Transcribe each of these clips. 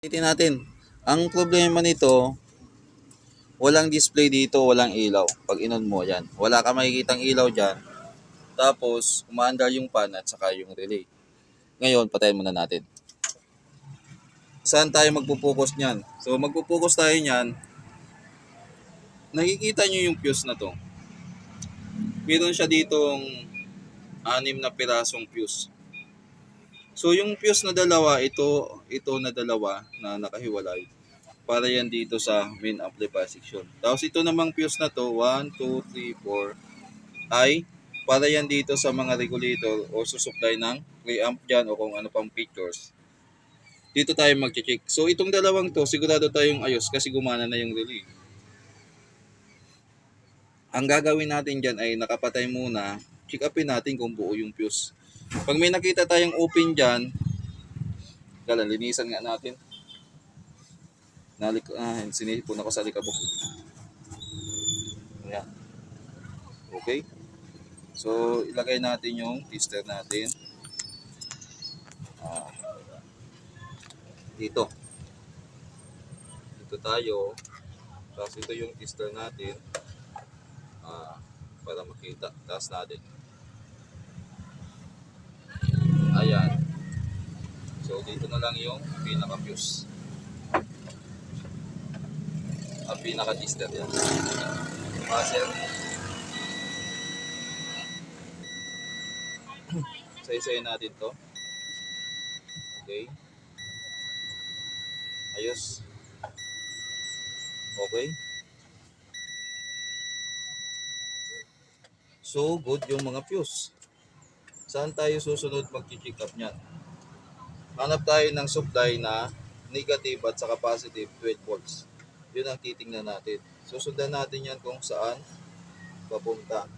Titin natin. Ang problema nito, walang display dito, walang ilaw. Pag inon mo, yan. Wala ka makikitang ilaw dyan. Tapos, umaandar yung pan at saka yung relay. Ngayon, patayin muna natin. Saan tayo magpupokus niyan? So, magpupokus tayo niyan. Nakikita nyo yung fuse na to. Meron siya ditong anim na pirasong fuse. So yung fuse na dalawa, ito ito na dalawa na nakahiwalay. Para yan dito sa main amplifier section. Tapos ito namang fuse na to, 1, 2, 3, 4, ay para yan dito sa mga regulator o susupply ng preamp dyan o kung ano pang features. Dito tayo mag-check. So itong dalawang to, sigurado tayong ayos kasi gumana na yung relay. Ang gagawin natin dyan ay nakapatay muna, check upin natin kung buo yung fuse. Pag may nakita tayong open dyan, kala, linisan nga natin. Nalik, ah, sinipon ako sa likabok. Ayan. Okay. So, ilagay natin yung tester natin. Ah, dito. Dito tayo. Tapos ito yung tester natin. Ah, para makita. Taas natin. Ayan. So, dito na lang yung pinaka-fuse. Ang pinaka-tester yan. Maser. Isa-isayin natin to. Okay. Ayos. Okay. So, good yung mga fuse. Saan tayo susunod mag-check up niyan? Hanap tayo ng supply na negative at saka positive 12 volts. Yun ang titingnan natin. Susundan natin yan kung saan papunta.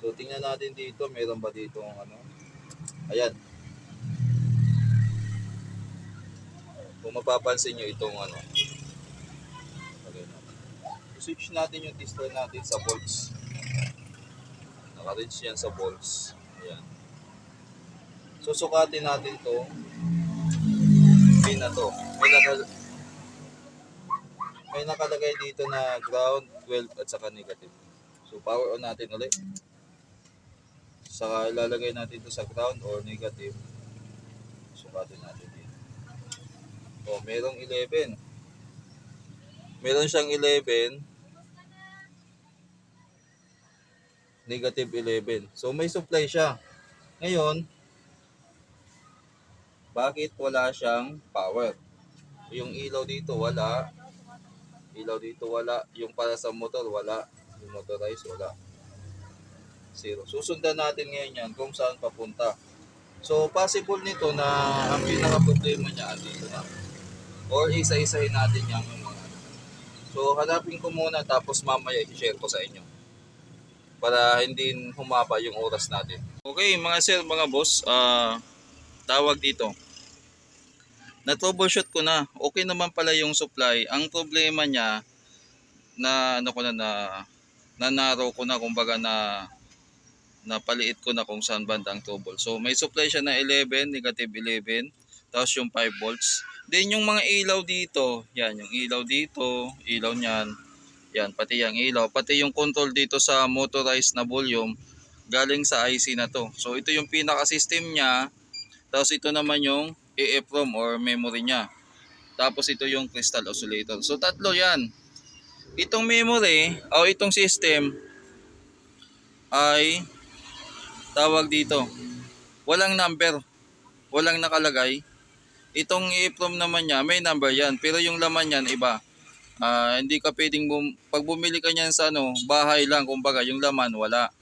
So tingnan natin dito, meron ba dito ano? Ayan. Kung mapapansin nyo itong ano. Switch natin yung tester natin sa volts. Naka-reach yan sa volts. Ayan. Susukatin natin to. Pin na to. May, naka, may nakalagay dito na ground, 12 at saka negative. So power on natin ulit. Saka ilalagay natin to sa ground or negative. Sukatin natin dito. Oh, merong 11. Meron siyang 11 negative 11. So may supply siya. Ngayon, bakit wala siyang power? Yung ilaw dito wala. Ilaw dito wala. Yung para sa motor wala. Yung motorized wala. Zero. Susundan natin ngayon yan kung saan papunta. So possible nito na ang pinaka problema niya dito na. Or isa-isahin natin yan. So hanapin ko muna tapos mamaya i-share ko sa inyo para hindi humaba yung oras natin. Okay, mga sir, mga boss, ah tawag dito. Na troubleshoot ko na. Okay naman pala yung supply. Ang problema niya na ano ko na na nanaro ko na kumbaga na napaliit ko na kung saan banda ang trouble. So may supply siya na 11, negative 11, tapos yung 5 volts. Then yung mga ilaw dito, yan yung ilaw dito, ilaw niyan, yan, pati yung ilaw, pati yung control dito sa motorized na volume galing sa IC na to. So ito yung pinaka-system niya. Tapos ito naman yung EEPROM or memory niya. Tapos ito yung crystal oscillator. So tatlo yan. Itong memory o itong system ay tawag dito. Walang number. Walang nakalagay. Itong EEPROM naman niya, may number yan. Pero yung laman niyan iba. Ah, hindi ka pwedeng bum- pag bumili ka niyan sa ano, bahay lang kumbaga yung laman wala.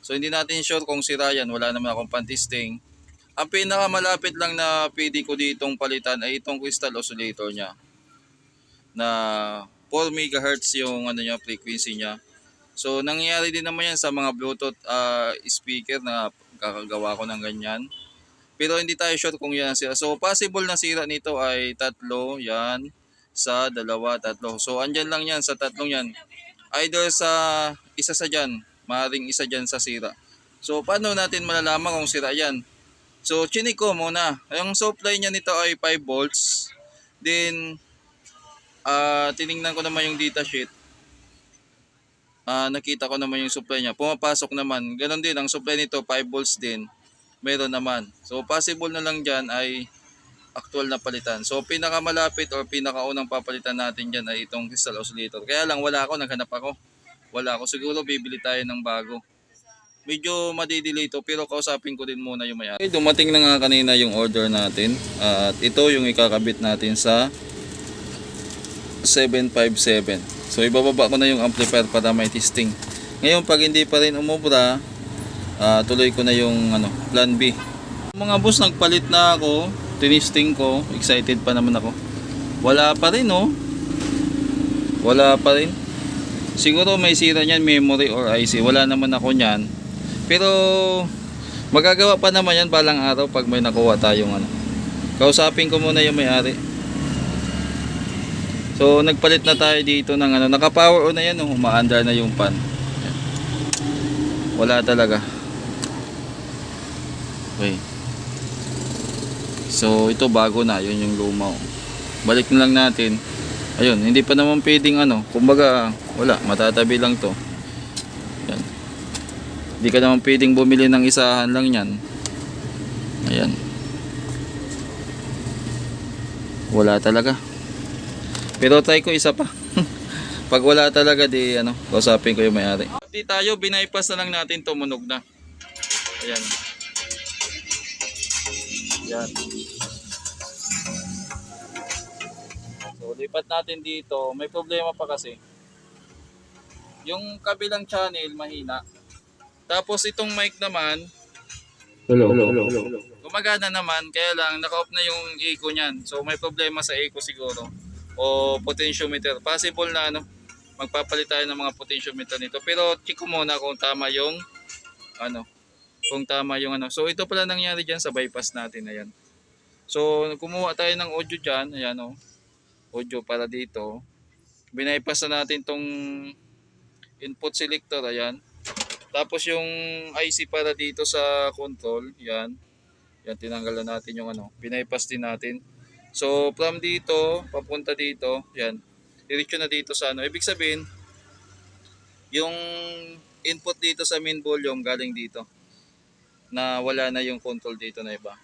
So hindi natin sure kung sira yan, wala naman akong pantisting. Ang pinakamalapit lang na pwede ko ditong palitan ay itong crystal oscillator niya. Na 4 MHz yung ano niya, frequency niya. So nangyayari din naman yan sa mga Bluetooth ah, speaker na kakagawa ko ng ganyan. Pero hindi tayo sure kung yan sira. So possible na sira nito ay tatlo, yan sa dalawa, tatlo. So, andyan lang yan sa tatlong yan. Either sa isa sa dyan, maaaring isa dyan sa sira. So, paano natin malalaman kung sira yan? So, chinik ko muna. Yung supply niya nito ay 5 volts. Then, ah tiningnan ko naman yung data sheet. Ah nakita ko naman yung supply niya. Pumapasok naman. Ganon din, ang supply nito 5 volts din. Meron naman. So, possible na lang dyan ay actual na palitan. So, pinakamalapit or pinakaunang papalitan natin dyan ay itong crystal oscillator. Kaya lang, wala ako, naghanap ako. Wala ako. Siguro bibili tayo ng bago. Medyo madidelay to pero kausapin ko din muna yung may-ari. Okay, dumating na nga kanina yung order natin. At ito yung ikakabit natin sa 757. So ibababa ko na yung amplifier para may testing. Ngayon pag hindi pa rin umubra, ah, tuloy ko na yung ano, plan B. Mga boss, nagpalit na ako. Tinisting ko. Excited pa naman ako. Wala pa rin oh. Wala pa rin. Siguro may sira niyan memory or IC. Wala naman ako niyan. Pero magagawa pa naman yan balang araw pag may nakuha tayong ano. Kausapin ko muna yung may-ari. So nagpalit na tayo dito ng ano, naka-power on na yan, oh, umaandar na yung pan. Wala talaga. Okay. So ito bago na, yun yung luma. Balik na lang natin. Ayun, hindi pa naman pwedeng ano, kumbaga wala, matatabi lang to. Yan. Hindi ka naman pwedeng bumili ng isahan lang yan. Ayan. Wala talaga. Pero try ko isa pa. Pag wala talaga di ano, kausapin ko yung may-ari. Di tayo, binaypas na lang natin tumunog na. Ayan. Ayan. So lipat natin dito. May problema pa kasi. Yung kabilang channel mahina. Tapos itong mic naman, Hello, hello, hello. gumagana naman, kaya lang naka-off na yung echo niyan. So may problema sa echo siguro o potentiometer. Possible na ano, magpapalit tayo ng mga potentiometer nito. Pero check ko muna kung tama yung ano, kung tama yung ano. So ito pala nangyari diyan sa bypass natin, ayan. So kumuha tayo ng audio diyan, ayan oh. Audio para dito. Binaypass na natin tong input selector, ayan. Tapos yung IC para dito sa control, yan. Yan, tinanggal na natin yung ano. Binaypass din natin. So, from dito, papunta dito, yan. Diretso na dito sa ano. Ibig sabihin, yung input dito sa main volume galing dito. Na wala na yung control dito na iba.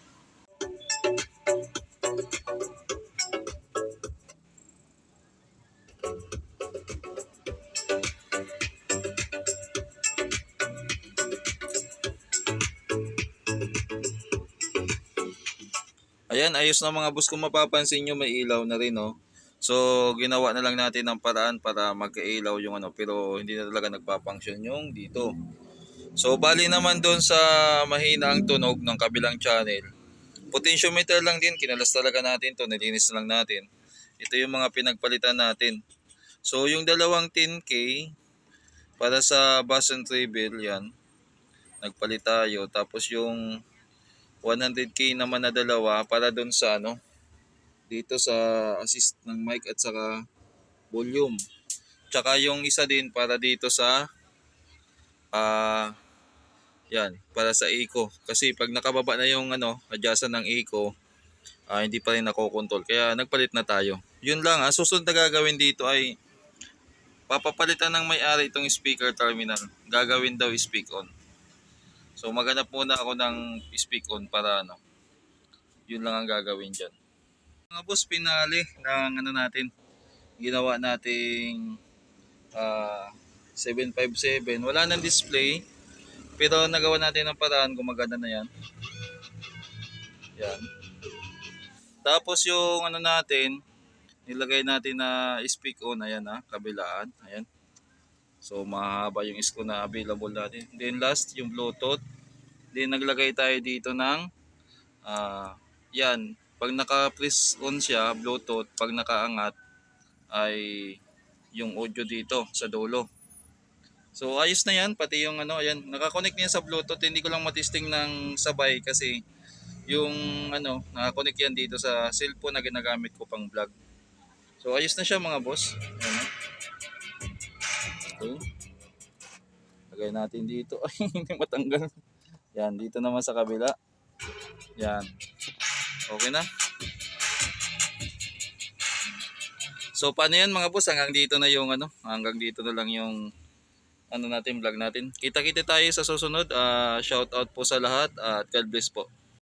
Ayan, ayos na mga boss. Kung mapapansin nyo, may ilaw na rin, no? So, ginawa na lang natin ng paraan para magka-ilaw yung ano, pero hindi na talaga nagpa-function yung dito. So, bali naman doon sa mahina ang tunog ng kabilang channel. Potentiometer lang din, kinalas talaga natin to, nilinis lang natin. Ito yung mga pinagpalitan natin. So, yung dalawang 10K para sa bus and treble, yan. Nagpalit tayo. Tapos yung 100k naman na dalawa para doon sa ano dito sa assist ng mic at saka volume. Tsaka yung isa din para dito sa ah yan, para sa eco. Kasi pag nakababa na yung ano, adjustan ng eco, ah, hindi pa rin nakokontrol. Kaya nagpalit na tayo. Yun lang, ah, susunod na gagawin dito ay papapalitan ng may-ari itong speaker terminal. Gagawin daw speak on. So maghanap muna ako ng speak on para ano. Yun lang ang gagawin diyan. Mga boss, pinali ng ano natin. Ginawa nating ah 757. Wala nang display. Pero nagawa natin ng paraan, gumagana na yan. Yan. Tapos yung ano natin, nilagay natin na speak on, ayan ha, kabilaan. Ayan. So mahaba yung screw na available natin. Then last yung Bluetooth. Then naglagay tayo dito ng ah yan, pag naka-press on siya, Bluetooth, pag nakaangat ay yung audio dito sa dulo. So ayos na yan, pati yung ano, ayan, nakakonect niya sa Bluetooth. Hindi ko lang matisting ng sabay kasi yung ano, nakakonect yan dito sa cellphone na ginagamit ko pang vlog. So ayos na siya mga boss. Ayan. Okay. Lagay natin dito. Ay, hindi matanggal. Yan, dito naman sa kabila. Yan. Okay na. So paano yan mga boss? Hanggang dito na yung ano, hanggang dito na lang yung ano natin, vlog natin. Kita-kita tayo sa susunod. Ah, shout out po sa lahat at God bless po.